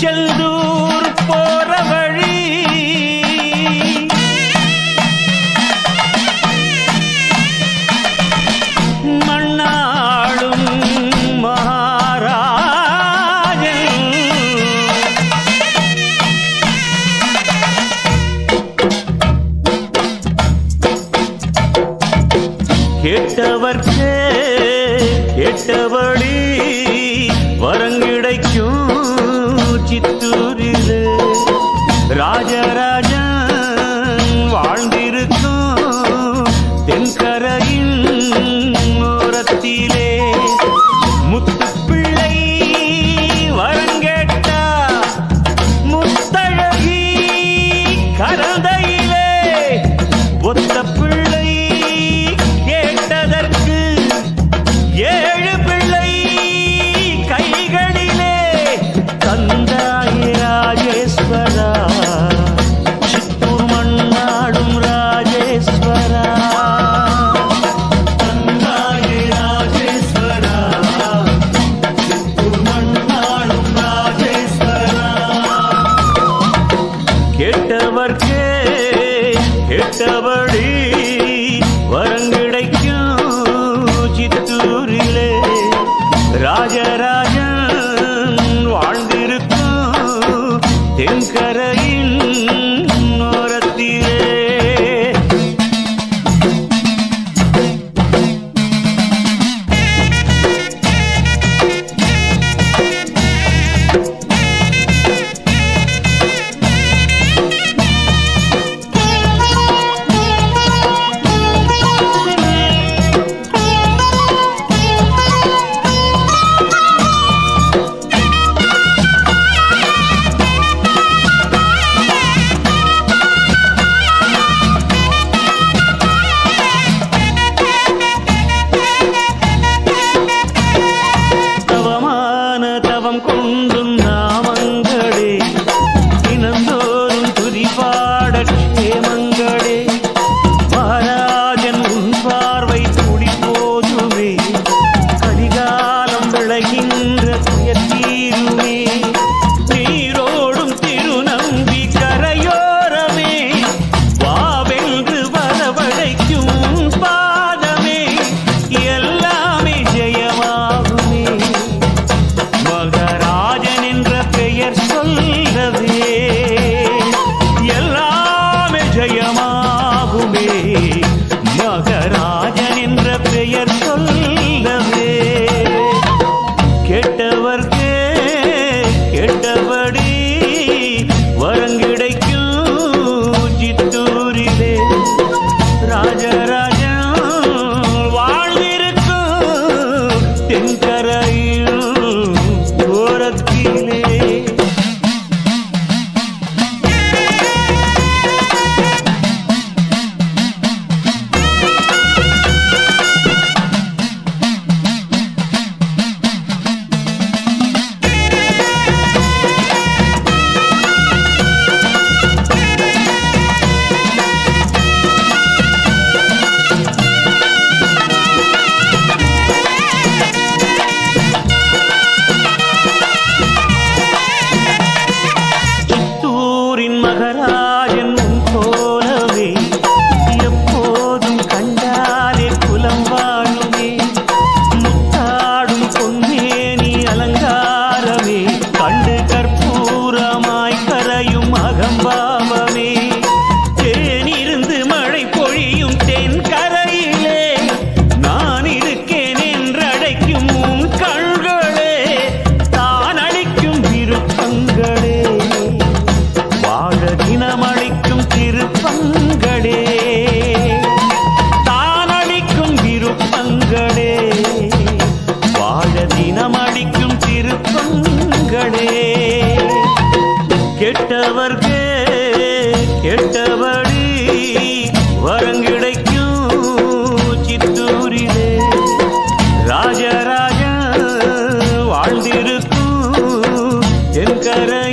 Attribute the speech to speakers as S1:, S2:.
S1: செல்தூர் போற வழி. மண்ணாளும் மகாராஜன். கேட்டவர்க்கே ராஜராஜன் வாழ்ந்திருக்கும் கேட்டபடி வருகின்ற துயர் தீருமே நீரோடும் திருநம்பி கரையோரமே. வாவென்று வரவழைக்கும் பாதமே. எல்லாமே ஜெயமாகுமே. மகராஜன் என்ற பெயர் சொல்லவே எல்லாமே ஜெயமாகுமே. மகரா மகரா கேட்டபடி வரங்கிடைக்கும் சித்தூரிலே ராஜராஜ வாழ்ந்திருக்கும் என் கரை